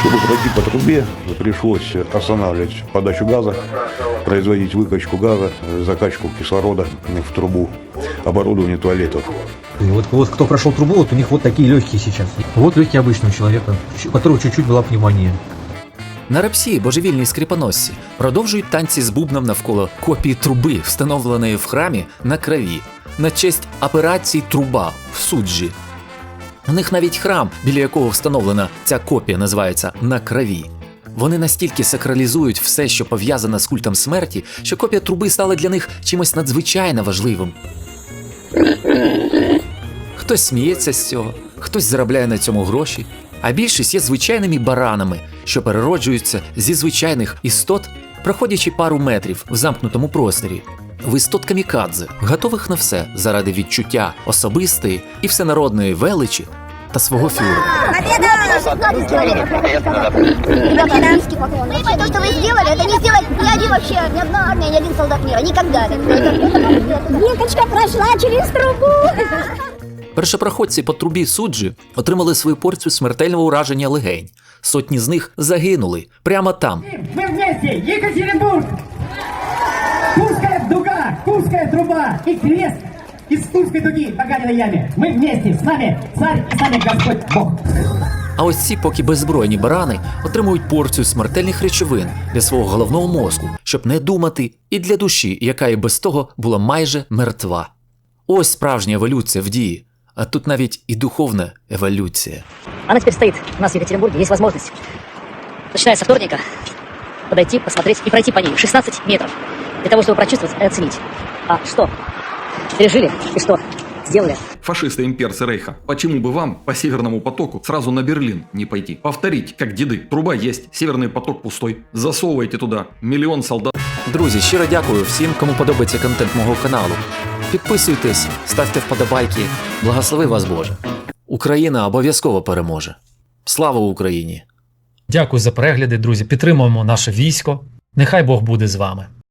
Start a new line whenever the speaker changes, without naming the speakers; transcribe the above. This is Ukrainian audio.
Чтобы пройти по трубе, пришлось останавливать подачу газа, производить выкачку газа, э, закачку кислорода в трубу, оборудование туалетов.
И вот, вот кто прошел трубу, вот у них вот такие легкие сейчас. Вот легкие обычного человека, у которого чуть-чуть была пневмония.
На репсі божевільні скріпоносці продовжують танці з бубном навколо копії труби, встановленої в храмі на крові, на честь операції Труба в суджі. у них навіть храм, біля якого встановлена ця копія, називається на крові. Вони настільки сакралізують все, що пов'язане з культом смерті, що копія труби стала для них чимось надзвичайно важливим. Хтось сміється з цього, хтось заробляє на цьому гроші, а більшість є звичайними баранами, що перероджуються зі звичайних істот, проходячи пару метрів в замкнутому просторі. В істот камікадзе, готових на все заради відчуття особистої і всенародної величі та свого фюрера.
Понимаете, то, что вы сделали, это не сделать ни один вообще, ни одна армия, ни один солдат мира. Никогда. Вилкочка прошла через трубу.
Першопроходці по трубі суджі отримали свою порцію смертельного ураження легень. Сотні з них загинули прямо там,
Мы вместе! Екатеринбург! Тульская дуга, Тульская труба и крест из Тульской дуги по Ганиной яме. Мы вместе, с нами царь и с нами Господь Бог.
А ось ці поки беззбройні барани отримують порцію смертельних речовин для свого головного мозку, щоб не думати, і для душі, яка і без того була майже мертва. Ось справжня еволюція в дії, а тут навіть і духовна еволюція.
Она теперь стоит у нас в Екатеринбурге. Есть возможность, начиная со вторника, подойти, посмотреть и пройти по ней 16 метров. Для того, чтобы прочувствовать и оценить. А что пережили и что сделали
Фашисты имперцы Рейха, почему бы вам по Северному потоку сразу на Берлин не пойти? Повторить, как деды. Труба есть, Северный поток пустой. Засовывайте туда миллион солдат.
Друзі, щиро дякую всім, кому подобається контент мого каналу. Підписуйтесь, ставте вподобайки. Благослови вас Боже. Україна обов'язково переможе. Слава Україні!
Дякую за перегляди, друзі. Підтримуємо наше військо. Нехай Бог буде з вами.